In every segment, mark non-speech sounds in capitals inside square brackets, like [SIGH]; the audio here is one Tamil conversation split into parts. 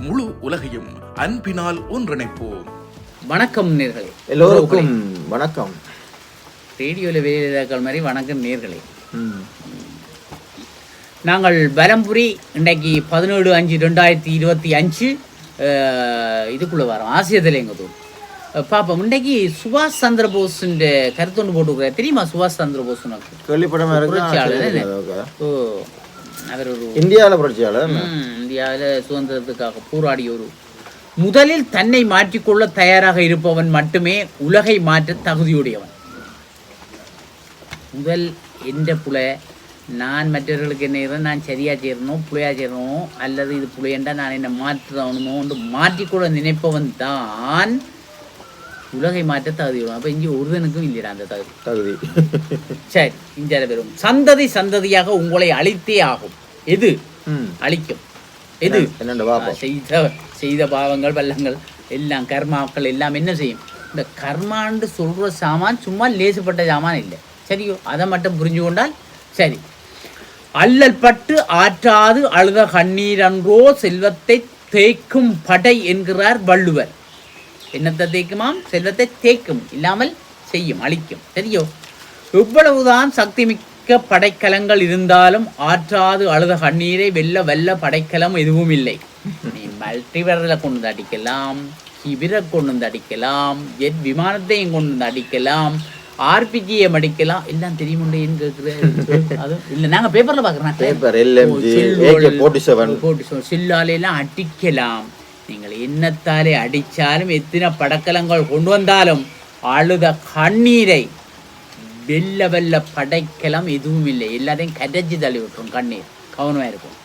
முழு உலகையும் அன்பினால் ஒன்றிணைப்போம். வணக்கம் நேர்களே. எல்லோருக்கும் வணக்கம். ரேடியோவில் வெளியிடாக்கள் மாதிரி வணக்கம் நேர்களே. ம். நாங்கள் பலம்புரி இன்றைக்கு பதினேழு அஞ்சு ரெண்டாயிரத்தி இருபத்தி அஞ்சு அஹ், இதுக்குள்ளே வரோம். ஆசிய தலையங்கத்தூர் பாப்போம். இன்றைக்கு சுபாஷ் சந்திர போஸுன்ற கருத்தொன்று போட்டுக்கிறார் தெரியுமா சுபாஷ் சந்திர போஸ் கேள்விப்படமா இருக்கு. ஓ. அவர் ஒரு இந்தியாவில புரட்சியாளர் இந்தியாவில் சுதந்திரத்துக்காக போராடிய ஒரு முதலில் தன்னை மாற்றிக்கொள்ள தயாராக இருப்பவன் மட்டுமே உலகை மாற்ற தகுதியுடையவன். முதல் எந்த புலை நான் மற்றவர்களுக்கு என்ன நான் சரியாக சேரணும் புலையாக சேரணும் அல்லது இது புலையண்டா நான் என்ன மாற்றணுமோ என்று மாற்றிக்கொள்ள நினைப்பவன் தான் உலகை மாற்ற தகுதியுடன் அப்போ இங்கே ஒருவனுக்கும் இல்லைடா அந்த தகுதி. தகுதி. சரி இந்தியாவில் பெறும். சந்ததி சந்ததியாக உங்களை அழித்தே ஆகும். எது. அழிக்கும். எது? செய்த செய்த பாவங்கள் வல்லங்கள் எல்லாம் கர்மாக்கள் எல்லாம் என்ன செய்யும்? இந்த கர்மான்னு சொல்ற சாமான் சும்மா லேசுப்பட்ட சாமான் இல்லை. சரியோ? அதை மட்டும் புரிஞ்சு கொண்டால் சரி. அல்லல் பட்டு ஆற்றாது அழுத கண்ணீர் அன்றோ செல்வத்தை தேய்க்கும் படை என்கிறார் வள்ளுவர். என்னத்தை தேய்க்குமாம் செல்வத்தை தேய்க்கும் இல்லாமல் செய்யும் அழிக்கும். சரியோ எவ்வளவுதான் சக்தி மிக்க படைக்கலங்கள் இருந்தாலும் ஆற்றாது அழுத கண்ணீரை வெல்ல வெல்ல படைக்கலம் எதுவும் இல்லை. நீ மல்டிவரில் கொண்டு வந்து அடிக்கலாம் கிபிரை கொண்டு வந்து அடிக்கலாம் ஜெட் விமானத்தையும் கொண்டு வந்து அடிக்கலாம் ஆர்பிஜியை அடிக்கலாம். எல்லாம் கேட்குற? அது இல்லை நாங்கள் பேப்பரில் பார்க்குறோம். பேப்பர் சொல் சில்லாலையெல்லாம் அடிக்கலாம். நீங்கள் என்னத்தாலே அடித்தாலும் எத்தனை படக்கலங்கள் கொண்டு வந்தாலும் அழுத கண்ணீரை வெள்ள வெள்ள படைக்கலாம் எதுவும் இல்லை. எல்லாத்தையும் கரைச்சி தள்ளி விட்டுரும் கண்ணீர். கவனமா இருக்கும்.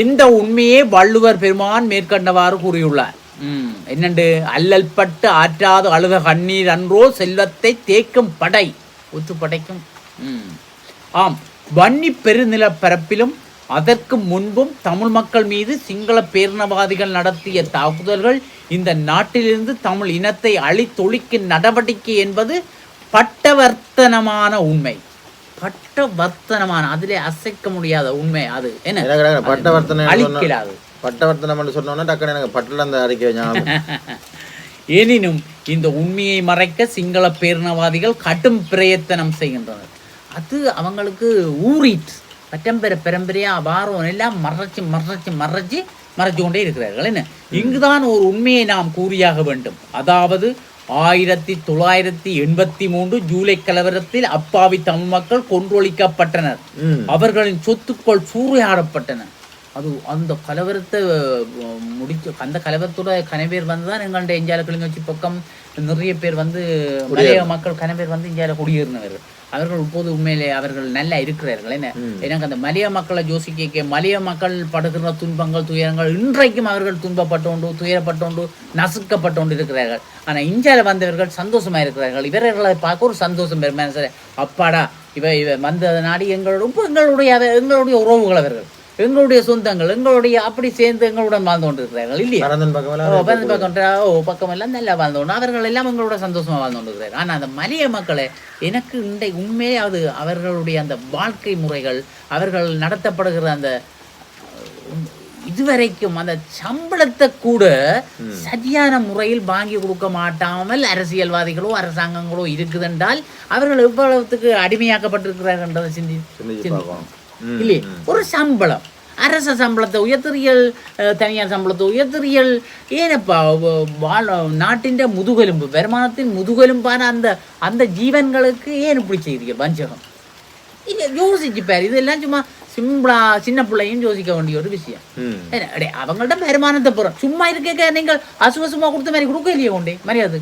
இந்த உண்மையே வள்ளுவர் பெருமான் மேற்கண்டவாறு கூறியுள்ளார். என்னண்டு? அல்லல் பட்டு ஆற்றாது அழுத கண்ணீர் அன்றோ செல்வத்தை தேக்கும் படை. ஒத்து படைக்கும். ஆம். வன்னி பெருநிலப்பரப்பிலும் அதற்கு முன்பும் தமிழ் மக்கள் மீது சிங்கள பேரினவாதிகள் நடத்திய தாக்குதல்கள் இந்த நாட்டிலிருந்து தமிழ் இனத்தை அழித்தொழிக்கும் நடவடிக்கை என்பது பட்டவர்த்தனமான உண்மை. பட்டவர்த்தனமான அதிலே அசைக்க முடியாத உண்மை அது. என்ன? எனக்கு எனக்கு பட்டவர்த்தனை சொன்னா- அழிக்கலாது பட்டவர்த்தனம் சொன்னோன்னா டக்குனு எனக்கு பட்டில் அந்த அறிக்கை எனினும் இந்த உண்மையை மறைக்க சிங்கள பேரினவாதிகள் கடும் பிரயத்தனம் செய்கின்றனர். அது அவங்களுக்கு ஊறிட்டு பரம்பரை பரம்பரையா வாரம் எல்லாம் மறைச்சு மறைச்சு மறைச்சு மறைச்சு கொண்டே இருக்கிறார்கள். என்ன? இங்குதான் ஒரு உண்மையை நாம் கூறியாக வேண்டும். அதாவது ஆயிரத்தி தொள்ளாயிரத்தி எண்பத்தி மூன்று ஜூலை கலவரத்தில் அப்பாவி தமிழ் மக்கள் கொன்றொழிக்கப்பட்டனர். அவர்களின் சொத்துக்கள் சூறையாடப்பட்டன. அது அந்த கலவரத்தை முடிச்சு அந்த கலவரத்தோட கனவேர் வந்து தான் எங்கள்ட இந்தியாவில் கிளிநொச்சி பக்கம் நிறைய பேர் வந்து மலைய மக்கள் கனவேர் வந்து இந்தியாவில் குடியேறினவர்கள். அவர்கள் இப்போது உண்மையிலே அவர்கள் நல்லா இருக்கிறார்கள். என்ன? எனக்கு அந்த மலைய மக்களை யோசிக்க மலைய மக்கள் படுகிற துன்பங்கள் துயரங்கள் இன்றைக்கும் அவர்கள் துன்பப்பட்டோண்டு துயரப்பட்டோண்டு நசுக்கப்பட்டோண்டு இருக்கிறார்கள். ஆனால் இந்தியாவில் வந்தவர்கள் சந்தோஷமா இருக்கிறார்கள். இவர்களை பார்க்க ஒரு சந்தோஷம் பெருமை சார் அப்பாடா இவ இவ வந்த நாடு எங்களோட இப்போ எங்களுடைய எங்களுடைய உறவுகள் அவர்கள். எங்களுடைய சொந்தங்கள் எங்களுடைய அப்படி சேர்ந்து எங்களுடன் வாழ்ந்து கொண்டிருக்கிறார்கள் இல்லையா? பரந்தன் பக்கம் ஓ, பக்கத்து பக்கம் ஓ பக்கம் எல்லாம் நல்லா வாழ்ந்து கொண்டு அவர்கள் எல்லாம் எங்களோட சந்தோஷமா வாழ்ந்து கொண்டிருக்கிறார்கள். ஆனால் அந்த மலைய மக்களை எனக்கு இன்றை உண்மையே அது அவர்களுடைய அந்த வாழ்க்கை முறைகள் அவர்கள் நடத்தப்படுகிற அந்த இதுவரைக்கும் அந்த சம்பளத்தை கூட சரியான முறையில் வாங்கி கொடுக்க மாட்டாமல் அரசியல்வாதிகளோ அரசாங்கங்களோ இருக்குதென்றால் அவர்கள் எவ்வளவுத்துக்கு அடிமையாக்கப்பட்டிருக்கிறார்கள் சிந்தி இல்லையே? ஒரு சம்பளம். அரச சம்பளத்தை உயர்த்திரியல் அஹ், தனியார் சம்பளத்தை உயர்த்திரியல் ஏனப்பா நாட்டின் முதுகெலும்பு வருமானத்தின் முதுகெலும்பான அந்த அந்த ஜீவன்களுக்கு ஏன் இப்படி செய்கிறீங்க வஞ்சகம்? இல்லை யோசிச்சு பாரு இதெல்லாம் சும்மா சிம்பிளா சின்ன பிள்ளையும் யோசிக்க வேண்டிய ஒரு விஷயம். அடே, அவங்கள்ட்ட வருமானத்தை போகிறோம் சும்மா இருக்க நீங்கள் அசுவசமாக கொடுத்த மாதிரி கொடுக்க இல்லையே கொண்டே மரியாதை.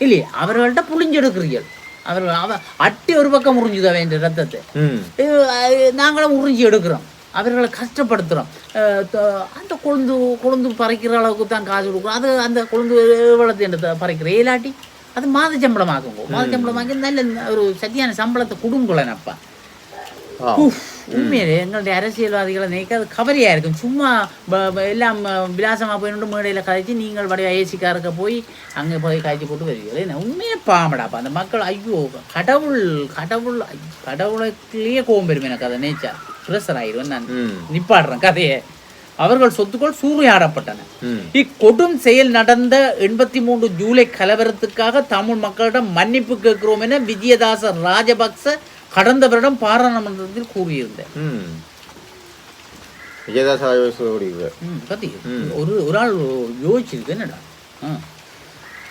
இல்லையே அவர்கள்ட்ட புளிஞ்செடுக்கிறீர்கள் அவர்கள் அவ அட்டி ஒரு பக்கம் உறிஞ்சுதா வேண்டிய ரத்தத்தை. நாங்களும் உறிஞ்சி எடுக்கிறோம். அவர்களை கஷ்டப்படுத்துகிறோம் அந்த கொழுந்து கொழுந்து பறிக்கிற அளவுக்கு தான் காசு கொடுக்குறோம். அது அந்த கொழுந்து எவ்வளோத்து என்று பறிக்கிற ஏலாட்டி அது மாத சம்பளம் ஆக்குங்க மாத சம்பளம் ஆக்கி நல்ல ஒரு சரியான சம்பளத்தை கொடுங்களேனப்பா ஆ. உண்மையிலே எங்களுடைய அரசியல்வாதிகளை நினைக்க அது கவரியாக இருக்கும் சும்மா எல்லாம் விலாசமாக போயிட்டு மேடையில் கதைச்சு நீங்கள் வடிவ ஏசிக்காரக்க போய் அங்கே போய் காய்ச்சி போட்டு வருவீங்களே என்ன? உண்மையே பாமடாப்பா அந்த மக்கள் ஐயோ கடவுள் கடவுள் கடவுளுக்குள்ளேயே கோவம் பெறும் எனக்கு. அதை நினைச்சா. ப்ரெஷர் ஆயிடுவேன் நான் நிப்பாடுறேன் கதையை. அவர்கள் சொத்துக்கள் சூறையாடப்பட்டன. இக்கொடும் செயல் நடந்த எண்பத்தி மூன்று ஜூலை கலவரத்துக்காக தமிழ் மக்களிடம் மன்னிப்பு கேட்கிறோம் என விஜயதாச ராஜபக்ச கடந்த வருடம் பாராளுமன்றத்தில் கூறியிருந்தார். பத்தி ஒரு ஒரு ஆள் யோசிச்சிருக்கு என்னடா.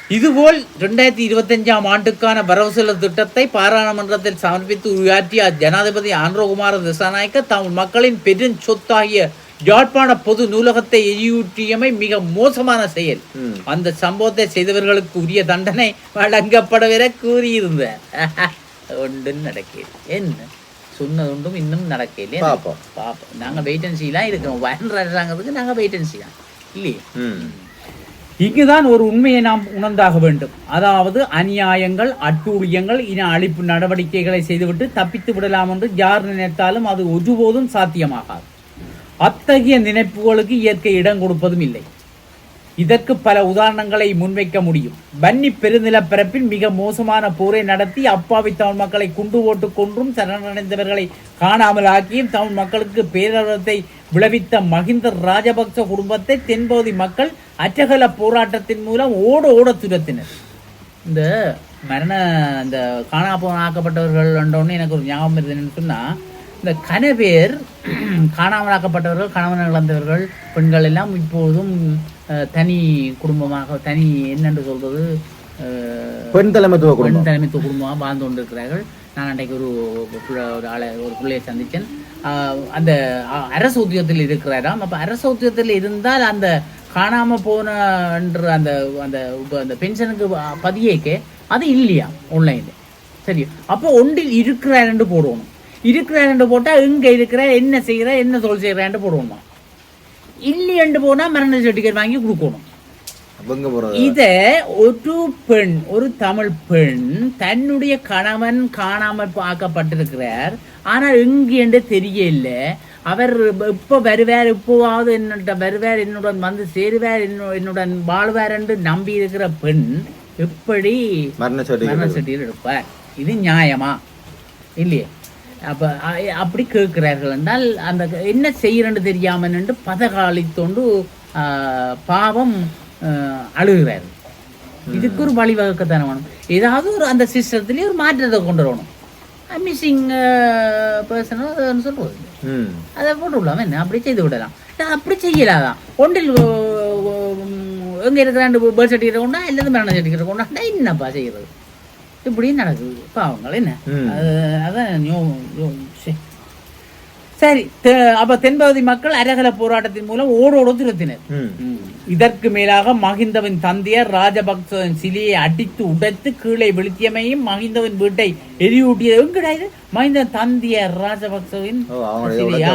இதுபோல் ரெண்டாயிரத்தி இருபத்தஞ்சாம் ஆண்டுக்கான வரவு செலவு திட்டத்தை பாராளுமன்றத்தில் சமர்ப்பித்து உரையாற்றிய ஜனாதிபதி ஆந்திரகுமார திசாநாயக்க தமிழ் மக்களின் பெரும் சொத்தாகிய யாழ்ப்பாண பொது நூலகத்தை எரியூற்றியமை மிக மோசமான செயல். அந்த சம்பவத்தை செய்தவர்களுக்கு உரிய தண்டனை வழங்கப்படவென கூறியிருந்தார் [LAUGHS] ஒன்றும் நடக்கல என்ன? சொன்னது ஒன்றும் இன்னும் நடக்கல பாப்போம். பாப்போம். நாங்கள் வெயிட்டன்சிலாம் இருக்கோம் வயன்ற அரசாங்கத்துக்கு நாங்கள் வெயிட்டன்சி தான். இல்லையே? இங்குதான் ஒரு உண்மையை நாம் உணர்ந்தாக வேண்டும். அதாவது அநியாயங்கள் அட்டூழியங்கள் இன அழிப்பு நடவடிக்கைகளை செய்துவிட்டு தப்பித்து விடலாம் என்று யார் நினைத்தாலும் அது ஒருபோதும் சாத்தியமாகாது. அத்தகைய நினைப்புகளுக்கு இயற்கை இடம் கொடுப்பதும் இல்லை. இதற்கு பல உதாரணங்களை முன்வைக்க முடியும். வன்னி பெருநிலப்பரப்பில் மிக மோசமான போரை நடத்தி அப்பாவி தமிழ் மக்களை குண்டு ஓட்டு கொன்றும் சரணடைந்தவர்களை காணாமல் ஆக்கியும் தமிழ் மக்களுக்கு பேரவத்தை விளைவித்த மகிந்த ராஜபக்ச குடும்பத்தை தென்பகுதி மக்கள் அச்சகல போராட்டத்தின் மூலம் ஓட ஓட துரத்தினர். இந்த மரண இந்த காணாமல் ஆக்கப்பட்டவர்கள் ஒன்று எனக்கு ஒரு ஞாபகம் இருந்தது சொன்னால் இந்த கனவேர் [CLEARS THROAT] காணாமல் ஆக்கப்பட்டவர்கள் கணவன் இழந்தவர்கள் பெண்கள் எல்லாம் இப்போதும் தனி குடும்பமாக தனி என்னென்று சொல்றது அஹ், பெண் தலைமைத்துவ குடும்பம். பெண் தலைமைத்துவ குடும்பமாக வாழ்ந்து கொண்டிருக்கிறார்கள். நான் அன்றைக்கு ஒரு ஒரு ஆளை ஒரு பிள்ளையை சந்தித்தேன். அந்த அரசு உத்தியோகத்தில் இருக்கிறாராம். அப்போ அரசு உத்தியோகத்தில் இருந்தால் அந்த காணாம போன என்ற அந்த அந்த அந்த பென்ஷனுக்கு பதியேக்கே அது இல்லையா? ஆன்லைனில் சரி. அப்போ ஒன்றில் இருக்கிறாருன்னு போடுவோம். இருக்கிறாருன்னு போட்டால் எங்கே இருக்கிறார் என்ன செய்கிறார் என்ன தொழில் செய்கிறான்னு போடுவோமா? இல்லையண்டு போனால் மரண சர்டிஃபிகேட் வாங்கி கொடுக்கணும். இத ஒரு பெண் ஒரு தமிழ் பெண் தன்னுடைய கணவன் காணாமல் ஆக்கப்பட்டிருக்கிறார். ஆனால் எங்கு என்று தெரியல அவர் இப்போ வருவார் இப்போவாவது என்னோட வருவார் என்னுடன் வந்து சேருவார் என்னோ- என்னுடன் வாழ்வார் என்று நம்பி இருக்கிற பெண் எப்படி மரண சட்டியில் எடுப்பார்? இது நியாயமா? இல்லையே? அப்ப அப்படி கேட்கிறார்கள் என்றால் அந்த என்ன செய்யறன்னு தெரியாம நின்று பதகாலித்தோண்டு பாவம் அழுகிறார்கள். இதுக்கு ஒரு வழிவகுக்கத்தானே வேணும். ஏதாவது ஒரு அந்த சிஸ்டத்துலேயே ஒரு மாற்றத்தை கொண்டு வரணும். மிஸ்ஸிங் பர்சனோ ம். அதை போட்டு விடலாம் என்ன? அப்படி செய்து விடலாம். அப்படி செய்யலாதான் ஒன்றில் எங்கே இருக்கிறாண்டு பேர்த் சர்டிஃபிகேட் கொண்டா இல்லது மரண சர்டிஃபிகேட் கொண்டா என்னப்பா செய்யறது? இப்படியும் நடக்குது. பாவங்கள் என்ன? அதான். சரி அப்ப தென்பகுதி மக்கள் அரகல போராட்டத்தின் மூலம் ஓடோட துரத்தினர். இதற்கு மேலாக மகிந்தவின் தந்தையர் ராஜபக்சவின் சிலையை அடித்து உடைத்து கீழே வீழ்த்தியமையும் மகிந்தவின் வீட்டை எரியூட்டியது. எங்கடாது மகிந்த தந்தையர் ராஜபக்சவின் சிலையா?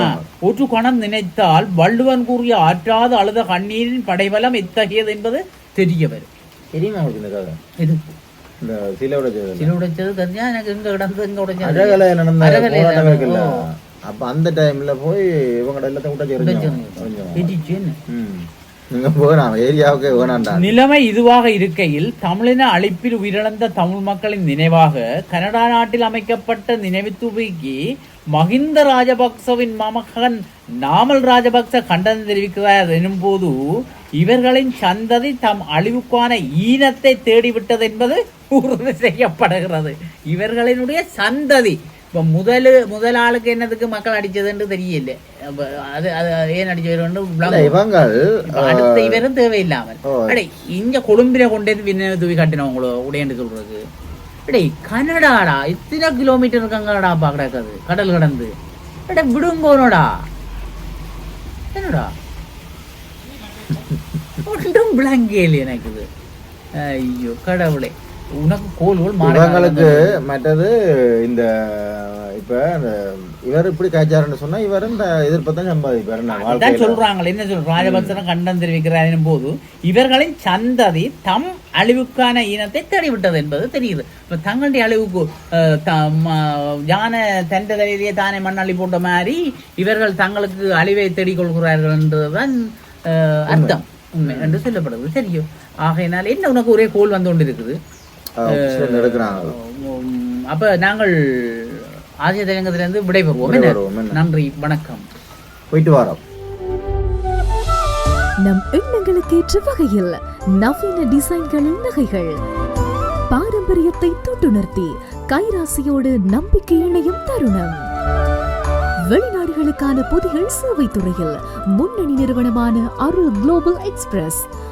ஒரு கணம் நினைத்தால் வள்ளுவன் கூறிய ஆற்றாத அழுத கண்ணீரின் படைபலம் எத்தகையது என்பது தெரிய வரும் தெரியுமா உங்களுக்கு இந்த சில உடைச்சது தெரிஞ்சா எனக்கு கிடந்து உடைச்சது அழகலை நடந்த. அப்ப அந்த டைம்ல போய் இவங்க எல்லாத்தையும் வேணாண்டா நிலைமை இதுவாக இருக்கையில் தமிழின அழிப்பில் உயிரிழந்த தமிழ் மக்களின் நினைவாக கனடா நாட்டில் அமைக்கப்பட்ட நினைவு தூபிக்கு மகிந்த ராஜபக்சவின் மகன் நாமல் ராஜபக்ச கண்டனம் தெரிவிக்கிறார். எனும்போது இவர்களின் சந்ததி தம் அழிவுக்கான ஈனத்தை தேடிவிட்டது என்பது உறுதி செய்யப்படுகிறது. இவர்களினுடைய சந்ததி. இப்போ முதல் முதல் ஆளுக்கு என்னதுக்கு மக்கள் அடிச்சதுன்னு தெரியல அது அது ஏன் அடிச்சு இவங்கள் அடுத்த இவரும் தேவையில்லாமல். அடே இங்க கொழும்பில கொண்டு தூவி காட்டினவங்களோ உடையண்டு சொல்றது? அடே கனடாடா. இத்தனை கிலோமீட்டர் இருக்காங்கடா பாக்கடாக்காது கடல் கடந்து. அடே விடுங்கோனோடா. என்னடா? ஒன்றும் விளங்கேல் எனக்கு இது. ஐயோ கடவுளே. உனக்கு கோல்கள் மாறி இவங்களுக்கு மற்றது இந்த இப்ப இவர் இப்படி காய்ச்சாருன்னு சொன்னா இவர் இந்த எதிர்ப்பத்தான் சம்பாதிப்பாரு நான் அதான் வாழ்க்கையில. சொல்றாங்க என்ன சொல்ற ராஜபக்சன் கண்டம் தெரிவிக்கிறாரின் போது இவர்களின் சந்ததி தம் அழிவுக்கான இனத்தை தேடிவிட்டது என்பது தெரியுது. இப்ப தங்களுடைய அழிவுக்கு யானை தண்ட தலையிலேயே தானே மண்ணள்ளி போட்ட மாதிரி இவர்கள் தங்களுக்கு அழிவை தேடிக் கொள்கிறார்கள் என்றுதான் அர்த்தம். உண்மை. என்று சொல்லப்படுது. தெரியும் ஆகையினால் என்ன உனக்கு ஒரே கோல் வந்து கொண்டு இருக்குது ஆஹ் எடுக்கிறாங்க உம், அப்ப நாங்கள் ஆசிய தலையங்கத்திலிருந்து விடைபெறுவோம்? நன்றி வணக்கம். போயிட்டு வரோம். நம் எண்ணங்களுக்கு ஏற்ற வகையில் நவீன டிசைன்களில் நகைகள். பாரம்பரியத்தை தொட்டுணர்த்தி கைராசியோடு நம்பிக்கை இணையும் தருணம். வெளிநாடுகளுக்கான பொதிகள் சேவை துறையில் முன்னணி நிறுவனமான அருள் குளோபல் எக்ஸ்பிரஸ்